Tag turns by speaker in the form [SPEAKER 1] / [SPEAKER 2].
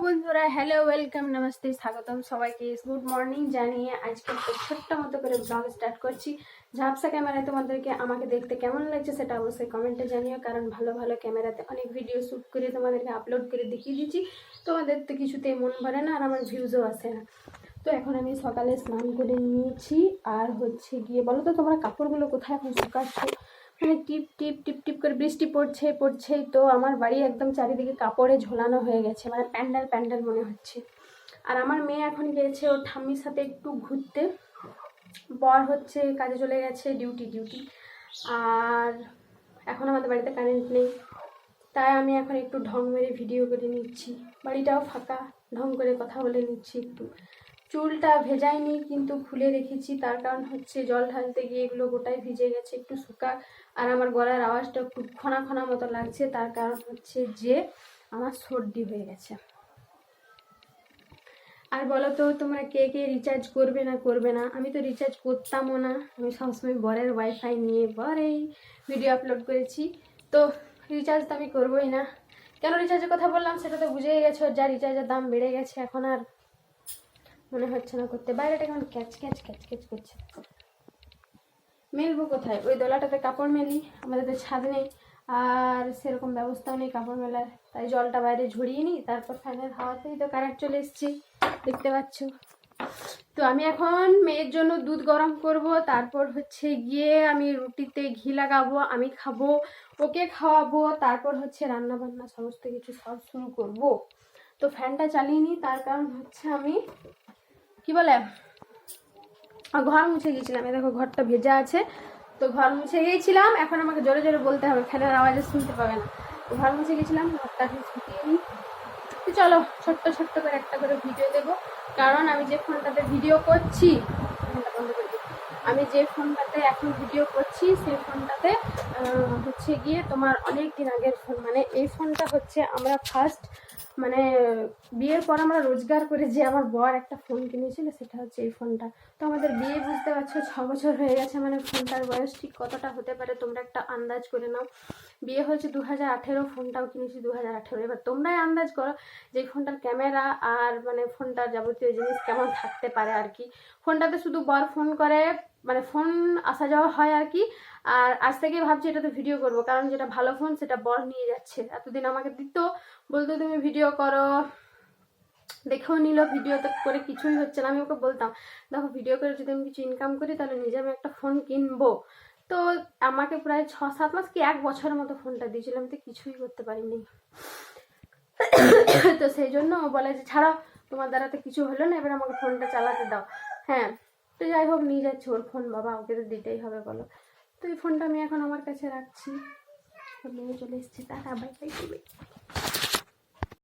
[SPEAKER 1] বন্ধুরা hello welcome namaste স্বাগতম সবাইকে। গুড মর্নিং জানিয়ে আজকে একটা ছোট্ট মতো করে ব্লগ স্টার্ট করছি। ঝাপসা ক্যামেরায় তোমাদেরকে আমাকে দেখতে কেমন লাগছে সেটা অবশ্যই কমেন্টে জানিও, কারণ ভালো ভালো ক্যামেরাতে অনেক ভিডিও শ্যুট করে তোমাদেরকে আপলোড করে দেখিয়ে দিচ্ছি। তোমাদের তো কিছুতেই মন ভরে না আর আমার ভিউজও আসে না। তো এখন আমি সকালে স্নান করে নিয়েছি, আর হচ্ছে গিয়ে বলো তো তোমরা কাপড়গুলো কোথায় এখন শুকাচ্ছ? টিপ টিপ টিপ টিপ করে বৃষ্টি পড়ছে পড়ছেই তো আমার বাড়ি একদম চারিদিকে কাপড়ে ঝোলানো হয়ে গেছে মানে প্যান্ডেল প্যান্ডেল মনে হচ্ছে। আর আমার মেয়ে এখন গিয়েছে ওর ঠাম্মির সাথে একটু ঘুরতে। বর হচ্ছে কাজে চলে গেছে, ডিউটি ডিউটি। আর এখন আমাদের বাড়িতে কারেন্ট নেই। তাই আমি এখন একটু ঢং মেরে ভিডিও করে নিচ্ছি। বাড়িটাও ফাঁকা, ঢং করে কথা বলে নিচ্ছি একটু। চুলটা ভেজাইনি কিন্তু খুলে রেখেছি। তার কারণ হচ্ছে জল ঢালতে গিয়ে এগুলো গোটাই ভিজে গেছে, একটু শুকা। আর আমার গলার আওয়াজটা একটু খনা খনা মতো লাগছে, তার কারণ হচ্ছে যে আমার সর্দি হয়ে গেছে। আর বলো তো, তোমরা কে কে রিচার্জ করবে না করবে না? আমি তো রিচার্জ করতামও না। আমি সবসময় বরের ওয়াইফাই নিয়ে বরেই ভিডিও আপলোড করেছি। তো রিচার্জ তো আমি করবোই না। কেন রিচার্জের কথা বললাম, সেটা তো বুঝেই গেছো, যা রিচার্জের দাম বেড়ে গেছে, এখন আর মনে হচ্ছে না করতে। বাইরেটা কেমন ক্যাচ ক্যাচ ক্যাচ ক্যাচ করছে। মেলবো কোথায়? ওই দোলাটাতে কাপড় মেলি, আমাদের তো ছাদ নেই। আর সেরকম ব্যবস্থাও নেই কাপড় মেলার। তাই জলটা বাইরে ঝরিয়ে নিই, তারপর ফ্যানের হাওয়াতেই তো কারেন্ট চলে এসেছি, দেখতে পাচ্ছ। তো আমি এখন মেয়ের জন্য দুধ গরম করব, তারপর হচ্ছে গিয়ে আমি রুটিতে ঘি লাগাবো, আমি খাব, ওকে খাওয়াবো, তারপর হচ্ছে রান্না বান্না সমস্ত কিছু সব শুরু করব। তো ফ্যানটা চালিয়ে নিই, তার কারণ হচ্ছে আমি কি বলে? ঘর মুছে গিয়েছিলাম। দেখো, ঘরটা ভেজা আছে। তো ঘর মুছে গিয়েছিলাম। এখন আমাকে জোরে জোরে বলতে হবে। ফ্যানের আওয়াজে শুনতে পাবে না। তো ঘর মুছে গেছিলাম ঘরটা তো চলো, ছোট্ট ছোট্ট করে একটা করে ভিডিও দেব। কারণ আমি যে ফোনটাতে ভিডিও করছি আমি যে ফোনটাতে এখন ভিডিও করছি, সেই ফোনটাতে হচ্ছে গিয়ে তোমার অনেক দিন আগের ফোন। মানে এই ফোনটা হচ্ছে আমরা ফার্স্ট মানে বিয়ের পর আমরা রোজগার করে যে আমার বর একটা ফোন কিনেছিল, সেটা হচ্ছে এই ফোনটা তো আমাদের বিয়ে বুঝতে পারছ, ছ বছর হয়ে গেছে মানে ফোনটার বয়স, ঠিক কতটা হতে পারে তোমরা একটা আন্দাজ করে নাও। বিয়ে হয়েছে দু হাজার আঠেরো ফোনটাও কিনেছি দু হাজার আঠেরো। এবার তোমরাই আন্দাজ করো যে ফোনটার ক্যামেরা আর মানে ফোনটার যাবতীয় জিনিস কেমন থাকতে পারে আর কি। ফোনটাতে শুধু বর ফোন করে মানে ফোন আসা যাওয়া হয় আর কি আর আজ থেকে ভাবছি এটাতে ভিডিও করব, কারণ যেটা ভালো ফোন সেটা বর নিয়ে যাচ্ছে। এতদিন আমাকে দিত, বলতো, তুমি ভিডিও করো। দেখেও নিল ভিডিওতে করে কিছুই হচ্ছে না। আমি ওকে বলতাম, দেখো ভিডিও করে যদি আমি কিছু ইনকাম করি, তাহলে নিজে আমি একটা ফোন কিনবো। তো আমাকে প্রায় ছ সাত মাস কি এক বছরের মতো ফোনটা দিয়েছিল। আমি তো কিছুই করতে পারিনি। তো সেই জন্য ও বলে যে ছাড়া তোমার দ্বারা তো কিছু হলো না, এবার আমাকে ফোনটা চালাতে দাও। হ্যাঁ তো যাই হোক, নিয়ে যাচ্ছি ওর ফোন বাবা, ওকে তো দিতেই হবে, বলো। তো এই ফোনটা আমি এখন আমার কাছে রাখছি। নিয়ে চলে এসেছি। Tata bye bye